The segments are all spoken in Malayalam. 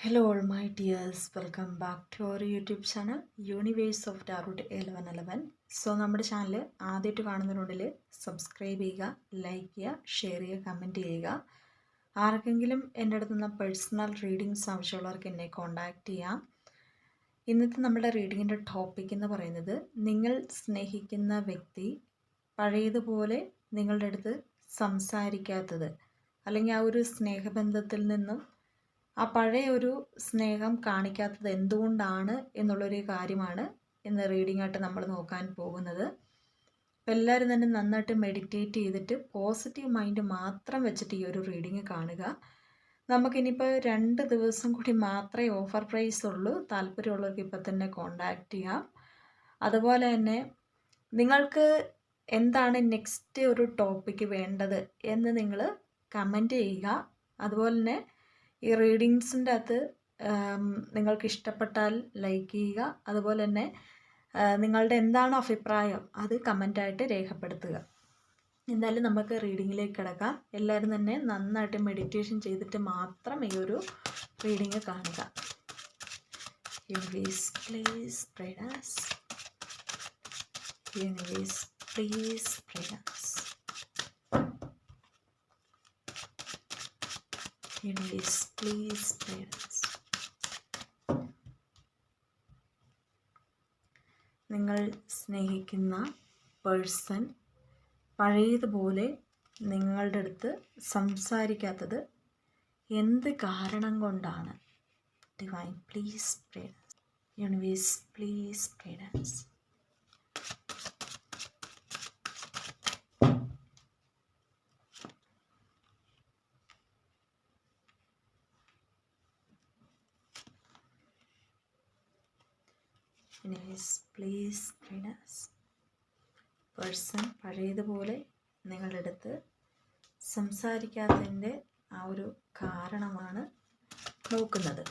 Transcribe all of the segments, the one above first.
Hello, all my dears. Welcome back to our YouTube channel Universe of eleven 1111. So നമ്മുടെ ചാനൽ ആദ്യമായിട്ട് കാണുന്നതിനുള്ളിൽ സബ്സ്ക്രൈബ് ചെയ്യുക ലൈക്ക് ചെയ്യുക ഷെയർ ചെയ്യുക കമന്റ് ചെയ്യുക ആർക്കെങ്കിലും എന്റെ അടുത്ത് നിന്ന് പേഴ്സണൽ റീഡിങ്സ് ആവശ്യമുള്ളവർക്ക് എന്നെ കോൺടാക്റ്റ് ചെയ്യാം ഇന്നത്തെ നമ്മുടെ റീഡിങ്ങിന്റെ ടോപ്പിക് എന്ന് പറയുന്നത് നിങ്ങൾ സ്നേഹിക്കുന്ന വ്യക്തി പഴയതുപോലെ നിങ്ങളുടെ അടുത്ത് സംസാരിക്കാത്തത് അല്ലെങ്കിൽ ആ ഒരു സ്നേഹബന്ധത്തിൽ നിന്നും ആ പഴയ ഒരു സ്നേഹം കാണിക്കാത്തത് എന്തുകൊണ്ടാണ് എന്നുള്ളൊരു കാര്യമാണ് ഇന്ന് റീഡിംഗ് ആയിട്ട് നമ്മൾ നോക്കാൻ പോകുന്നത്. അപ്പോൾ എല്ലാവരും തന്നെ നന്നായിട്ട് മെഡിറ്റേറ്റ് ചെയ്തിട്ട് പോസിറ്റീവ് മൈൻഡ് മാത്രം വെച്ചിട്ട് ഈ ഒരു റീഡിങ് കാണുക. നമുക്കിനിയിപ്പോൾ രണ്ട് ദിവസം കൂടി മാത്രമേ ഓഫർ പ്രൈസ് ഉള്ളൂ. താല്പര്യമുള്ളവർക്ക് ഇപ്പം തന്നെ കോണ്ടാക്റ്റ് ചെയ്യാം. അതുപോലെ തന്നെ നിങ്ങൾക്ക് എന്താണ് നെക്സ്റ്റ് ഒരു ടോപ്പിക്ക് വേണ്ടത് എന്ന് നിങ്ങൾ കമന്റ് ചെയ്യുക. അതുപോലെ തന്നെ ഈ റീഡിങ്സിന്റെ അകത്ത് നിങ്ങൾക്ക് ഇഷ്ടപ്പെട്ടാൽ ലൈക്ക് ചെയ്യുക. അതുപോലെ തന്നെ നിങ്ങളുടെ എന്താണ് അഭിപ്രായം അത് കമന്റായിട്ട് രേഖപ്പെടുത്തുക. എന്തായാലും നമുക്ക് റീഡിങ്ങിലേക്ക് കിടക്കാം. എല്ലാവരും തന്നെ നന്നായിട്ട് മെഡിറ്റേഷൻ ചെയ്തിട്ട് മാത്രം ഈ ഒരു റീഡിങ് കാണുക. Universe please parents universe please parents Universe, please parents. നിങ്ങൾ സ്നേഹിക്കുന്ന പേഴ്സൺ പഴയതുപോലെ നിങ്ങളുടെ അടുത്ത് സംസാരിക്കാത്തത് എന്ത് കാരണം കൊണ്ടാണ്? Divine please parents universe please parents anyways please trainers person പഴയതുപോലെ നിങ്ങളുടെ അടുത്ത് സംസാരിക്കാത്തതിന്റെ ആ ഒരു കാരണമാണ് നോക്കുന്നത്.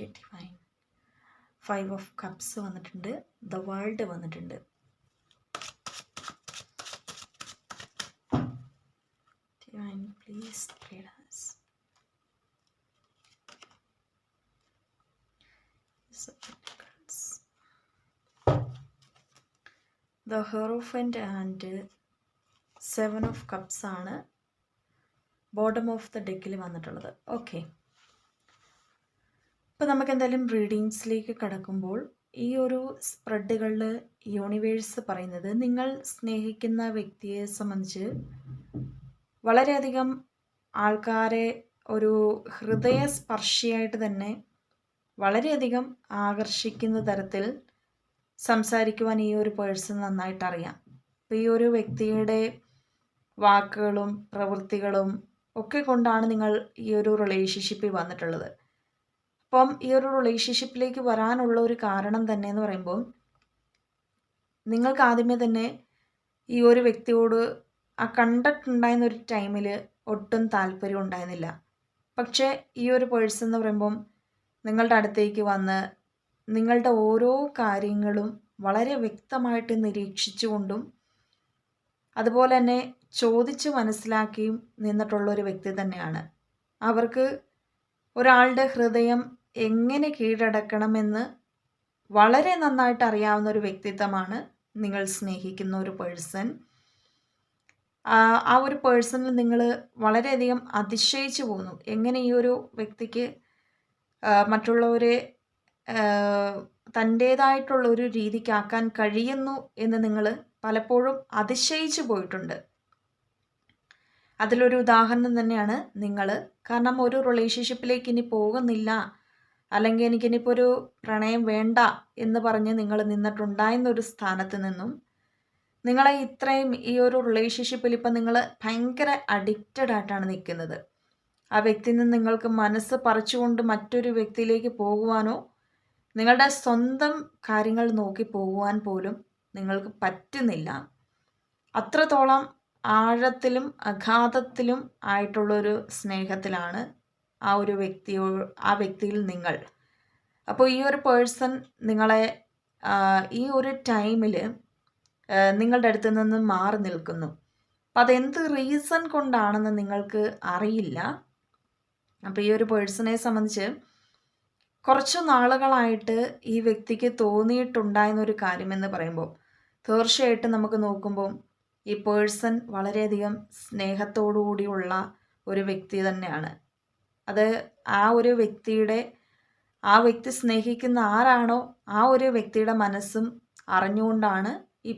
ഡിവൈൻ ഫൈവ് ഓഫ് കപ്സ് വന്നിട്ടുണ്ട്. ദ വേൾഡ് വന്നിട്ടുണ്ട്. Divine please trainers the Hierophant and seven of cups ആണ് ബോട്ടം ഓഫ് ദ ഡെക്കിൽ വന്നിട്ടുള്ളത്. ഓക്കെ ഇപ്പോൾ നമുക്ക് എന്തായാലും റീഡിങ്സിലേക്ക് കടക്കുമ്പോൾ ഈ ഒരു സ്പ്രെഡുകളിൽ യൂണിവേഴ്സ് പറയുന്നത് നിങ്ങൾ സ്നേഹിക്കുന്ന വ്യക്തിയെ സംബന്ധിച്ച് വളരെയധികം ആൾക്കാരെ ഒരു ഹൃദയസ്പർശിയായിട്ട് തന്നെ വളരെയധികം ആകർഷിക്കുന്ന തരത്തിൽ സംസാരിക്കുവാൻ ഈ ഒരു പേഴ്സൺ നന്നായിട്ട് അറിയാം അപ്പോൾ ഈ ഒരു വ്യക്തിയുടെ വാക്കുകളും പ്രവൃത്തികളും ഒക്കെ കൊണ്ടാണ് നിങ്ങൾ ഈ ഒരു റിലേഷൻഷിപ്പിൽ വന്നിട്ടുള്ളത്. അപ്പം ഈ ഒരു റിലേഷൻഷിപ്പിലേക്ക് വരാനുള്ള ഒരു കാരണം തന്നെ എന്ന് പറയുമ്പോൾ നിങ്ങൾക്ക് ആദ്യമേ തന്നെ ഈ ഒരു വ്യക്തിയോട് ആ കണ്ടിട്ടുണ്ടായിരുന്ന ഒരു ടൈമിൽ ഒട്ടും താല്പര്യം ഉണ്ടായിരുന്നില്ല. പക്ഷേ ഈ ഒരു പേഴ്സൺ എന്ന് പറയുമ്പം നിങ്ങളുടെ അടുത്തേക്ക് വന്ന് നിങ്ങളുടെ ഓരോ കാര്യങ്ങളും വളരെ വ്യക്തമായിട്ട് നിരീക്ഷിച്ചുകൊണ്ടും അതുപോലെ തന്നെ ചോദിച്ച് മനസ്സിലാക്കിയും നിന്നിട്ടുള്ള ഒരു വ്യക്തി തന്നെയാണ്. അവർക്ക് ഒരാളുടെ ഹൃദയം എങ്ങനെ കീഴടക്കണമെന്ന് വളരെ നന്നായിട്ട് അറിയാവുന്ന ഒരു വ്യക്തിത്വമാണ് നിങ്ങൾ സ്നേഹിക്കുന്ന ഒരു പേഴ്സൺ. ആ ഒരു പേഴ്സണിൽ നിങ്ങൾ വളരെയധികം അതിശയിച്ചു പോകുന്നു. എങ്ങനെ ഈ ഒരു വ്യക്തിക്ക് മറ്റുള്ളവരെ തന്റേതായിട്ടുള്ള ഒരു രീതിക്കാക്കാൻ കഴിയുന്നു എന്ന് നിങ്ങൾ പലപ്പോഴും അതിശയിച്ചു പോയിട്ടുണ്ട്. അതിലൊരു ഉദാഹരണം തന്നെയാണ് നിങ്ങൾ കാരണം ഒരു റിലേഷൻഷിപ്പിലേക്ക് ഇനി പോകുന്നില്ല. അല്ലെങ്കിൽ എനിക്കിനിപ്പോൾ ഒരു പ്രണയം വേണ്ട എന്ന് പറഞ്ഞ് നിങ്ങൾ നിന്നിട്ടുണ്ടായിരുന്നൊരു സ്ഥാനത്ത് നിന്നും നിങ്ങളെ ഇത്രയും ഈ ഒരു റിലേഷൻഷിപ്പിൽ ഇപ്പം നിങ്ങൾ ഭയങ്കര അഡിക്റ്റഡ് ആയിട്ടാണ് നിൽക്കുന്നത്. ആ വ്യക്തിയിൽ നിന്ന് നിങ്ങൾക്ക് മനസ്സ് പറിച്ചുകൊണ്ട് മറ്റൊരു വ്യക്തിയിലേക്ക് പോകുവാനോ നിങ്ങളുടെ സ്വന്തം കാര്യങ്ങൾ നോക്കി പോകുവാൻ പോലും നിങ്ങൾക്ക് പറ്റുന്നില്ല. അത്രത്തോളം ആഴത്തിലും അഗാധത്തിലും ആയിട്ടുള്ളൊരു സ്നേഹത്തിലാണ് ആ ഒരു വ്യക്തിയോ ആ വ്യക്തിയിൽ നിങ്ങൾ. അപ്പോൾ ഈ ഒരു പേഴ്സൺ നിങ്ങളെ ഈ ഒരു ടൈമിൽ നിങ്ങളുടെ അടുത്ത് നിന്ന് മാറി നിൽക്കുന്നു. അപ്പം അതെന്ത് റീസൺ കൊണ്ടാണെന്ന് നിങ്ങൾക്ക് അറിയില്ല. അപ്പോൾ ഈ ഒരു പേഴ്സണെ സംബന്ധിച്ച് കുറച്ച് നാളുകളായിട്ട് ഈ വ്യക്തിക്ക് തോന്നിയിട്ടുണ്ടായിരുന്നൊരു കാര്യമെന്ന് പറയുമ്പോൾ തീർച്ചയായിട്ടും നമുക്ക് നോക്കുമ്പോൾ ഈ പേഴ്സൺ വളരെയധികം സ്നേഹത്തോടു കൂടിയുള്ള ഒരു വ്യക്തി തന്നെയാണ്. അത് ആ ഒരു വ്യക്തിയുടെ ആ വ്യക്തി സ്നേഹിക്കുന്ന ആരാണോ ആ ഒരു വ്യക്തിയുടെ മനസ്സും അറിഞ്ഞുകൊണ്ടാണ് ഈ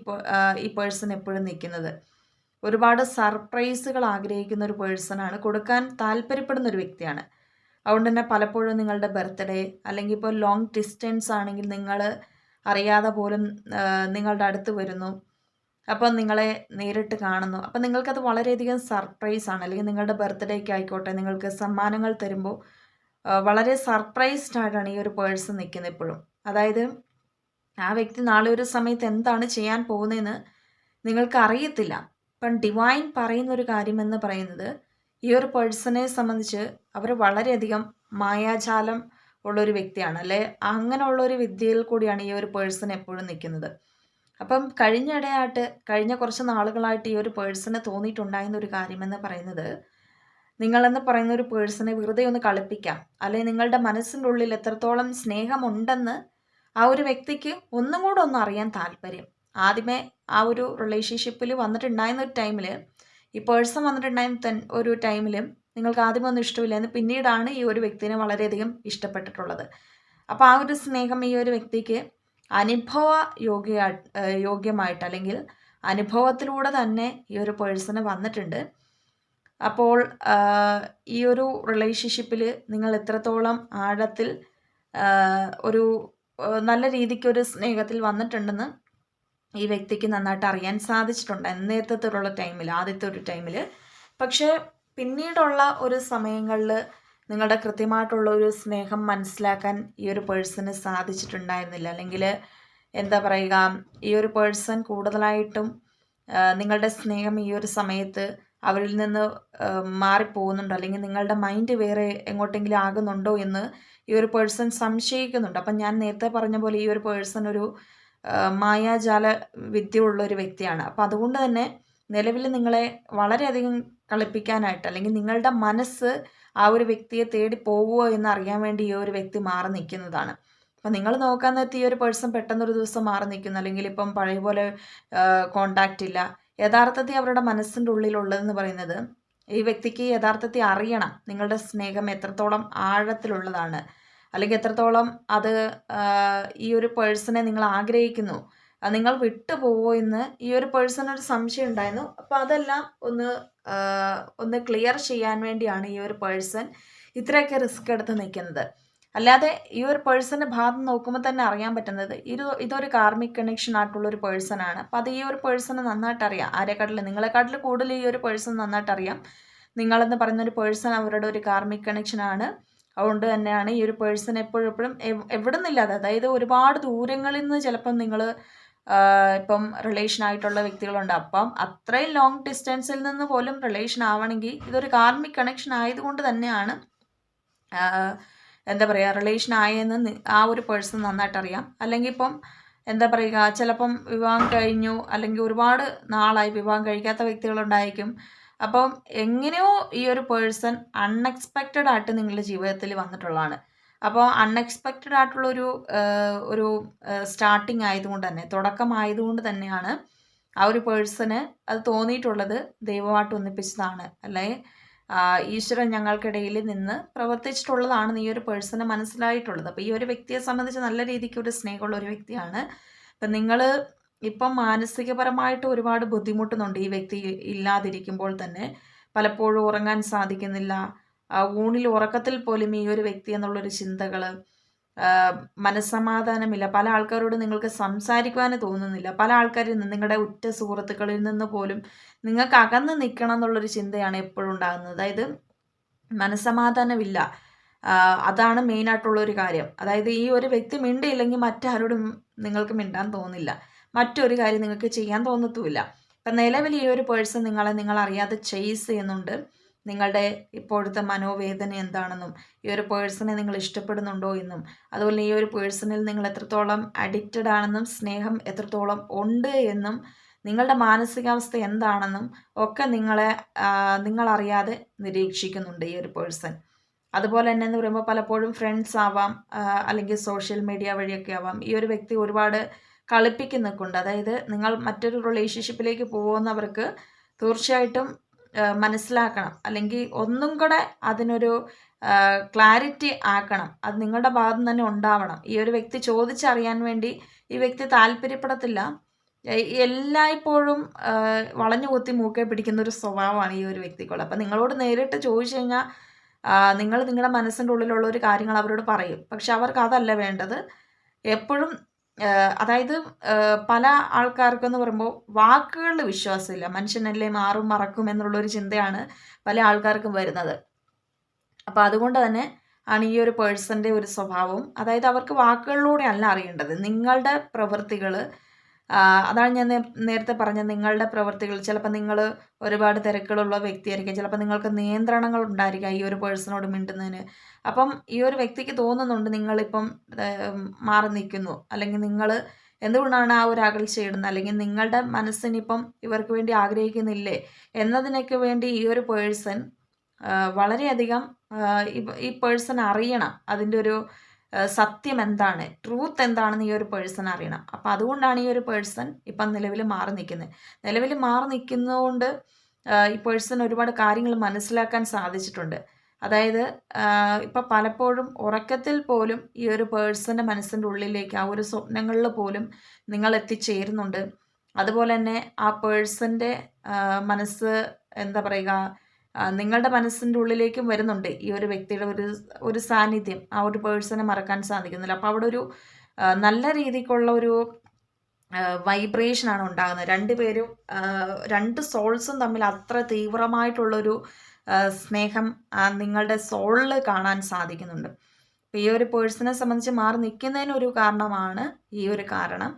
ഈ പേഴ്സൺ എപ്പോഴും നിൽക്കുന്നത്. ഒരുപാട് സർപ്രൈസുകൾ ആഗ്രഹിക്കുന്ന ഒരു പേഴ്സണാണ്. കൊടുക്കാൻ താല്പര്യപ്പെടുന്ന ഒരു വ്യക്തിയാണ്. അതുകൊണ്ട് തന്നെ പലപ്പോഴും നിങ്ങളുടെ ബർത്ത്ഡേ അല്ലെങ്കിൽ ഇപ്പോൾ ലോങ് ഡിസ്റ്റൻസ് ആണെങ്കിൽ നിങ്ങൾ അറിയാതെ പോലും നിങ്ങളുടെ അടുത്ത് വരുന്നു. അപ്പം നിങ്ങളെ നേരിട്ട് കാണുന്നു. അപ്പം നിങ്ങൾക്കത് വളരെയധികം സർപ്രൈസ് ആണ്. അല്ലെങ്കിൽ നിങ്ങളുടെ ബർത്ത്ഡേക്ക് ആയിക്കോട്ടെ നിങ്ങൾക്ക് സമ്മാനങ്ങൾ തരുമ്പോൾ വളരെ സർപ്രൈസ്ഡ് ആയിട്ടാണ് ഈ ഒരു പേഴ്സൺ നിൽക്കുന്നത് ഇപ്പോഴും. അതായത് ആ വ്യക്തി നാളെ ഒരു സമയത്ത് എന്താണ് ചെയ്യാൻ പോകുന്നതെന്ന് നിങ്ങൾക്ക് അറിയത്തില്ല ഇപ്പം ഡിവൈൻ പറയുന്ന ഒരു കാര്യമെന്ന് പറയുന്നത് ഈ ഒരു പേഴ്സണെ സംബന്ധിച്ച് അവർ വളരെയധികം മായാജാലം ഉള്ളൊരു വ്യക്തിയാണ്. അല്ലെ? അങ്ങനെയുള്ള ഒരു വിദ്യയിൽ കൂടിയാണ് ഈ ഒരു പേഴ്സൺ എപ്പോഴും നിൽക്കുന്നത്. അപ്പം കഴിഞ്ഞിടെയായിട്ട് കഴിഞ്ഞ കുറച്ച് നാളുകളായിട്ട് ഈ ഒരു പേഴ്സണ് തോന്നിയിട്ടുണ്ടായിരുന്ന ഒരു കാര്യമെന്ന് പറയുന്നത് നിങ്ങളെന്ന് പറയുന്ന ഒരു പേഴ്സണെ വെറുതെ ഒന്ന് കളിപ്പിക്കാം. അല്ലെങ്കിൽ നിങ്ങളുടെ മനസ്സിന്റെ ഉള്ളിൽ എത്രത്തോളം സ്നേഹമുണ്ടെന്ന് ആ ഒരു വ്യക്തിക്ക് ഒന്നും കൂടെ ഒന്ന് അറിയാൻ താല്പര്യം. ആദ്യമേ ആ ഒരു റിലേഷൻഷിപ്പിൽ വന്നിട്ടുണ്ടായിരുന്ന ഒരു ടൈമിൽ ഈ പേഴ്സൺ വന്നിട്ടുണ്ടായിരുന്ന ഒരു ടൈമിൽ നിങ്ങൾക്ക് ആദ്യമൊന്നും ഇഷ്ടമില്ലായിരുന്നു പിന്നീടാണ് ഈ ഒരു വ്യക്തിനെ വളരെയധികം ഇഷ്ടപ്പെട്ടിട്ടുള്ളത്. അപ്പോൾ ആ ഒരു സ്നേഹം ഈ ഒരു വ്യക്തിക്ക് അനുഭവ യോഗ്യ യോഗ്യമായിട്ട് അല്ലെങ്കിൽ അനുഭവത്തിലൂടെ തന്നെ ഈ ഒരു പേഴ്സണ് വന്നിട്ടുണ്ട്. അപ്പോൾ ഈ ഒരു റിലേഷൻഷിപ്പിൽ നിങ്ങൾ എത്രത്തോളം ആഴത്തിൽ ഒരു നല്ല രീതിക്ക് ഒരു സ്നേഹത്തിൽ വന്നിട്ടുണ്ടെന്ന് ഈ വ്യക്തിക്ക് നന്നായിട്ട് അറിയാൻ സാധിച്ചിട്ടുണ്ട്. നേരത്തെ ടൈമിൽ ആദ്യത്തെ ഒരു ടൈമിൽ പക്ഷേ പിന്നീടുള്ള ഒരു സമയങ്ങളിൽ നിങ്ങളുടെ കൃത്യമായിട്ടുള്ള ഒരു സ്നേഹം മനസ്സിലാക്കാൻ ഈ ഒരു പേഴ്സണ് സാധിച്ചിട്ടുണ്ടായിരുന്നില്ല. അല്ലെങ്കിൽ എന്താ പറയുക ഈ ഒരു പേഴ്സൺ കൂടുതലായിട്ടും നിങ്ങളുടെ സ്നേഹം ഈ ഒരു സമയത്ത് അവരിൽ നിന്ന് മാറിപ്പോകുന്നുണ്ടോ. അല്ലെങ്കിൽ നിങ്ങളുടെ മൈൻഡ് വേറെ എങ്ങോട്ടെങ്കിലും ആകുന്നുണ്ടോ എന്ന് ഈ ഒരു പേഴ്സൺ സംശയിക്കുന്നുണ്ട്. അപ്പം ഞാൻ നേരത്തെ പറഞ്ഞ പോലെ ഈ ഒരു പേഴ്സൺ ഒരു മായാജാല വിദ്യ ഉള്ള ഒരു വ്യക്തിയാണ്. അപ്പോൾ അതുകൊണ്ട് തന്നെ നിലവിൽ നിങ്ങളെ വളരെയധികം കളിപ്പിക്കാനായിട്ട് അല്ലെങ്കിൽ നിങ്ങളുടെ മനസ്സ് ആ ഒരു വ്യക്തിയെ തേടി പോകുമോ എന്ന് അറിയാൻ വേണ്ടി ഈ ഒരു വ്യക്തി മാറി നിൽക്കുന്നതാണ്. അപ്പം നിങ്ങൾ നോക്കാൻ നേരത്തെ ഈ ഒരു പേഴ്സൺ പെട്ടെന്നൊരു ദിവസം മാറി നിൽക്കുന്നു. അല്ലെങ്കിൽ ഇപ്പം പഴയ പോലെ കോണ്ടാക്റ്റ് ഇല്ല. യഥാർത്ഥത്തിൽ അവരുടെ മനസ്സിന്റെ ഉള്ളിലുള്ളതെന്ന് പറയുന്നത് ഈ വ്യക്തിക്ക് യഥാർത്ഥത്തിൽ അറിയണം. നിങ്ങളുടെ സ്നേഹം എത്രത്തോളം ആഴത്തിലുള്ളതാണ്. അല്ലെങ്കിൽ എത്രത്തോളം അത് ഈ ഒരു പേഴ്സണെ നിങ്ങൾ ആഗ്രഹിക്കുന്നു. നിങ്ങൾ വിട്ടുപോവോ എന്ന് ഈ ഒരു പേഴ്സണൊരു സംശയം ഉണ്ടായിരുന്നു. അപ്പോൾ അതെല്ലാം ഒന്ന് ഒന്ന് ക്ലിയർ ചെയ്യാൻ വേണ്ടിയാണ് ഈ ഒരു പേഴ്സൺ ഇത്രയൊക്കെ റിസ്ക് എടുത്ത് നിൽക്കുന്നത്. അല്ലാതെ ഈ ഒരു പേഴ്സന്റെ ഭാഗം നോക്കുമ്പോൾ തന്നെ അറിയാൻ പറ്റുന്നത് ഇത് ഇതൊരു കാർമിക് കണക്ഷൻ ആയിട്ടുള്ള ഒരു പേഴ്സൺ ആണ്. അപ്പോൾ അത് ഈ ഒരു പേഴ്സണ് നന്നായിട്ട് അറിയാം. ആരെക്കാട്ടിലും നിങ്ങളെക്കാട്ടിൽ കൂടുതൽ ഈ ഒരു പേഴ്സൺ നന്നായിട്ട് അറിയാം. നിങ്ങളെന്ന് പറയുന്ന ഒരു പേഴ്സൺ അവരുടെ ഒരു കാർമിക് കണക്ഷനാണ് അതുകൊണ്ട് തന്നെയാണ് ഈ ഒരു പേഴ്സൺ എപ്പോഴും എപ്പോഴും എവിടെ നിന്നില്ലാതെ അതായത് ഒരുപാട് ദൂരങ്ങളിൽ നിന്ന് ചിലപ്പം നിങ്ങൾ ഇപ്പം റിലേഷൻ ആയിട്ടുള്ള വ്യക്തികളുണ്ട്. അപ്പം അത്രയും ലോങ് ഡിസ്റ്റൻസിൽ നിന്ന് പോലും റിലേഷൻ ആവണമെങ്കിൽ ഇതൊരു കാർമിക് കണക്ഷൻ ആയതുകൊണ്ട് തന്നെയാണ് എന്താ പറയുക റിലേഷൻ ആയെന്ന് ആ ഒരു പേഴ്സൺ നന്നായിട്ട് അറിയാം. അല്ലെങ്കിൽ ഇപ്പം എന്താ പറയുക ചിലപ്പം വിവാഹം കഴിഞ്ഞു അല്ലെങ്കിൽ ഒരുപാട് നാളായി വിവാഹം കഴിക്കാത്ത വ്യക്തികളുണ്ടായിരിക്കും. അപ്പം എങ്ങനെയോ ഈ ഒരു പേഴ്സൺ അൺഎക്സ്പെക്റ്റഡ് ആയിട്ട് നിങ്ങളുടെ ജീവിതത്തിൽ വന്നിട്ടുള്ളതാണ്. അപ്പോൾ അൺഎക്സ്പെക്റ്റഡ് ആയിട്ടുള്ള ഒരു ഒരു സ്റ്റാർട്ടിങ് ആയതുകൊണ്ട് തന്നെ തുടക്കമായതുകൊണ്ട് തന്നെയാണ് ആ ഒരു പേഴ്സണ് അത് തോന്നിയിട്ടുള്ളത് ദൈവമായിട്ട് ഒന്നിപ്പിച്ചതാണ്. അല്ലേ? ഈശ്വരൻ ഞങ്ങൾക്കിടയിൽ നിന്ന് പ്രവർത്തിച്ചിട്ടുള്ളതാണ് ഈ ഒരു പേഴ്സണ് മനസ്സിലായിട്ടുള്ളത്. അപ്പോൾ ഈ ഒരു വ്യക്തിയെ സംബന്ധിച്ച് നല്ല രീതിക്ക് ഒരു സ്നേഹമുള്ള ഒരു വ്യക്തിയാണ്. അപ്പം നിങ്ങൾ ഇപ്പം മാനസികപരമായിട്ട് ഒരുപാട് ബുദ്ധിമുട്ടുന്നുണ്ട് ഈ വ്യക്തി ഇല്ലാതിരിക്കുമ്പോൾ തന്നെ. പലപ്പോഴും ഉറങ്ങാൻ സാധിക്കുന്നില്ല. ഊണിൽ ഉറക്കത്തിൽ പോലും ഈ ഒരു വ്യക്തി എന്നുള്ളൊരു ചിന്തകൾ മനസ്സമാധാനമില്ല. പല ആൾക്കാരോട് നിങ്ങൾക്ക് സംസാരിക്കുവാൻ തോന്നുന്നില്ല. പല ആൾക്കാരിൽ നിന്ന് നിങ്ങളുടെ ഉറ്റ സുഹൃത്തുക്കളിൽ നിന്ന് പോലും നിങ്ങൾക്ക് അകന്ന് നിൽക്കണം എന്നുള്ളൊരു ചിന്തയാണ് എപ്പോഴും ഉണ്ടാകുന്നത്. അതായത് മനസ്സമാധാനമില്ല. അതാണ് മെയിനായിട്ടുള്ള ഒരു കാര്യം. അതായത് ഈ ഒരു വ്യക്തി മിണ്ടിയില്ലെങ്കിൽ മറ്റാരോടും നിങ്ങൾക്ക് മിണ്ടാൻ തോന്നില്ല. മറ്റൊരു കാര്യം നിങ്ങൾക്ക് ചെയ്യാൻ തോന്നത്തുമില്ല. ഇപ്പം നിലവിൽ ഈ ഒരു പേഴ്സൺ നിങ്ങളെ നിങ്ങൾ അറിയാതെ ചേസ് ചെയ്യുന്നുണ്ട്. നിങ്ങളുടെ ഇപ്പോഴത്തെ മനോവേദന എന്താണെന്നും ഈ ഒരു പേഴ്സണെ നിങ്ങൾ ഇഷ്ടപ്പെടുന്നുണ്ടോ എന്നും അതുപോലെ ഈ ഒരു പേഴ്സണിൽ നിങ്ങൾ എത്രത്തോളം അഡിക്റ്റഡ് ആണെന്നും സ്നേഹം എത്രത്തോളം ഉണ്ട് എന്നും നിങ്ങളുടെ മാനസികാവസ്ഥ എന്താണെന്നും ഒക്കെ നിങ്ങളെ നിങ്ങളറിയാതെ നിരീക്ഷിക്കുന്നുണ്ട് ഈ ഒരു പേഴ്സൺ അതുപോലെ തന്നെ എന്ന് പറയുമ്പോൾ പലപ്പോഴും ഫ്രണ്ട്സ് ആവാം അല്ലെങ്കിൽ സോഷ്യൽ മീഡിയ വഴിയൊക്കെ ആവാം. ഈ ഒരു വ്യക്തി ഒരുപാട് കളിപ്പിക്കുന്നൊക്കെ ഉണ്ട് അതായത് നിങ്ങൾ മറ്റൊരു റിലേഷൻഷിപ്പിലേക്ക് പോകുന്നവർക്ക് തീർച്ചയായിട്ടും മനസ്സിലാക്കണം. അല്ലെങ്കിൽ ഒന്നും കൂടെ അതിനൊരു ക്ലാരിറ്റി ആക്കണം. അത് നിങ്ങളുടെ ഭാഗത്ത് തന്നെ ഉണ്ടാവണം. ഈ ഒരു വ്യക്തി ചോദിച്ചറിയാൻ വേണ്ടി ഈ വ്യക്തി താല്പര്യപ്പെടത്തില്ല. എല്ലായ്പ്പോഴും വളഞ്ഞു കുത്തി മൂക്കെ പിടിക്കുന്ന ഒരു സ്വഭാവമാണ് ഈ ഒരു വ്യക്തിക്കുള്ളത്. അപ്പം നിങ്ങളോട് നേരിട്ട് ചോദിച്ചു കഴിഞ്ഞാൽ നിങ്ങൾ നിങ്ങളുടെ മനസ്സിന്റെ ഉള്ളിലുള്ള ഒരു കാര്യങ്ങൾ അവരോട് പറയും. പക്ഷെ അവർക്ക് അതല്ല വേണ്ടത്. എപ്പോഴും അതായത് പല ആൾക്കാർക്കെന്ന് പറയുമ്പോൾ വാക്കുകളിൽ വിശ്വാസമില്ല. മനുഷ്യനല്ലേ മാറും മറക്കും എന്നുള്ളൊരു ചിന്തയാണ് പല ആൾക്കാർക്കും വരുന്നത്. അപ്പോൾ അതുകൊണ്ട് തന്നെ ആണ് ഈ ഒരു പേഴ്സന്റെ ഒരു സ്വഭാവം. അതായത് അവർക്ക് വാക്കുകളിലൂടെ അല്ല അറിയേണ്ടത്. നിങ്ങളുടെ പ്രവൃത്തികൾ അതാണ് ഞാൻ നേരത്തെ പറഞ്ഞത്. നിങ്ങളുടെ പ്രവൃത്തികൾ ചിലപ്പോൾ നിങ്ങൾ ഒരുപാട് തിരക്കുകളുള്ള വ്യക്തിയായിരിക്കും. ചിലപ്പോൾ നിങ്ങൾക്ക് നിയന്ത്രണങ്ങൾ ഉണ്ടായിരിക്കാം ഈ ഒരു പേഴ്സണോട് മിണ്ടുന്നതിന്. അപ്പം ഈ ഒരു വ്യക്തിക്ക് തോന്നുന്നുണ്ട് നിങ്ങളിപ്പം മാറി നിൽക്കുന്നു. അല്ലെങ്കിൽ നിങ്ങൾ എന്തുകൊണ്ടാണ് ആ ഒരു അകൽച്ച ഇടുന്നത്? അല്ലെങ്കിൽ നിങ്ങളുടെ മനസ്സിനിപ്പം ഇവർക്ക് വേണ്ടി ആഗ്രഹിക്കുന്നില്ലേ? എന്നതിനൊക്കെ വേണ്ടി ഈ ഒരു പേഴ്സൺ വളരെയധികം ഈ പേഴ്സൺ അറിയണം. അതിന്റെ ഒരു സത്യം എന്താണ്? ട്രൂത്ത് എന്താണെന്ന് ഈ ഒരു പേഴ്സൺ അറിയണം. അപ്പം അതുകൊണ്ടാണ് ഈ ഒരു പേഴ്സൺ ഇപ്പം നിലവിൽ മാറി നിൽക്കുന്നത് നിലവിൽ മാറി നിൽക്കുന്നതുകൊണ്ട് ഈ പേഴ്സൺ ഒരുപാട് കാര്യങ്ങൾ മനസ്സിലാക്കാൻ സാധിച്ചിട്ടുണ്ട്. അതായത് ഇപ്പം പലപ്പോഴും ഉറക്കത്തിൽ പോലും ഈ ഒരു പേഴ്സന്റെ മനസ്സിന്റെ ഉള്ളിലേക്ക് ആ ഒരു സ്വപ്നങ്ങളിൽ പോലും നിങ്ങൾ എത്തിച്ചേരുന്നുണ്ട്. അതുപോലെ തന്നെ ആ പേഴ്സന്റെ മനസ്സ് എന്താ പറയുക നിങ്ങളുടെ മനസ്സിന്റെ ഉള്ളിലേക്കും വരുന്നുണ്ട് ഈ ഒരു വ്യക്തിയുടെ ഒരു ഒരു സാന്നിധ്യം. ആ ഒരു പേഴ്സണെ മറക്കാൻ സാധിക്കുന്നില്ല. അപ്പോൾ അവിടെ ഒരു നല്ല രീതിക്കുള്ള ഒരു വൈബ്രേഷനാണ് ഉണ്ടാകുന്നത്. രണ്ടുപേരും രണ്ട് സോൾസും തമ്മിൽ അത്ര തീവ്രമായിട്ടുള്ളൊരു സ്നേഹം നിങ്ങളുടെ സോളിൽ കാണാൻ സാധിക്കുന്നുണ്ട്. ഈ ഒരു പേഴ്സണെ സംബന്ധിച്ച് മാറി നിൽക്കുന്നതിനൊരു കാരണമാണ് ഈ ഒരു കാരണം.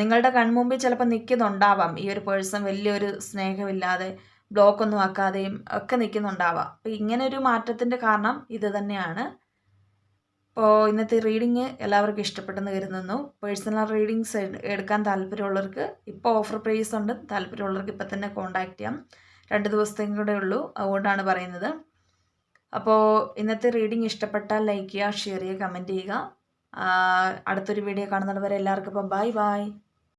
നിങ്ങളുടെ കൺമുമ്പിൽ ചിലപ്പോൾ നിൽക്കുന്നുണ്ടാവാം ഈ ഒരു പേഴ്സൺ വലിയൊരു സ്നേഹമില്ലാതെ ബ്ലോക്ക് ഒന്നും ആക്കാതെയും ഒക്കെ നിൽക്കുന്നുണ്ടാവാം. അപ്പോൾ ഇങ്ങനെ ഒരു മാറ്റത്തിന്റെ കാരണം ഇത് തന്നെയാണ്. അപ്പോൾ ഇന്നത്തെ റീഡിങ് എല്ലാവർക്കും ഇഷ്ടപ്പെട്ടെന്ന് കരുതുന്നു. പേഴ്സണൽ റീഡിങ്സ് എടുക്കാൻ താല്പര്യമുള്ളവർക്ക് ഇപ്പോൾ ഓഫർ പ്രൈസ് ഉണ്ട്. താല്പര്യമുള്ളവർക്ക് ഇപ്പം തന്നെ കോൺടാക്റ്റ് ചെയ്യാം. രണ്ട് ദിവസത്തേക്കും കൂടെ ഉള്ളൂ. അതുകൊണ്ടാണ് പറയുന്നത്. അപ്പോൾ ഇന്നത്തെ റീഡിങ് ഇഷ്ടപ്പെട്ടാൽ ലൈക്ക് ചെയ്യുക ഷെയർ ചെയ്യുക കമന്റ് ചെയ്യുക. അടുത്തൊരു വീഡിയോ കാണുന്നവരെ എല്ലാവർക്കും ഇപ്പം ബൈ ബൈ.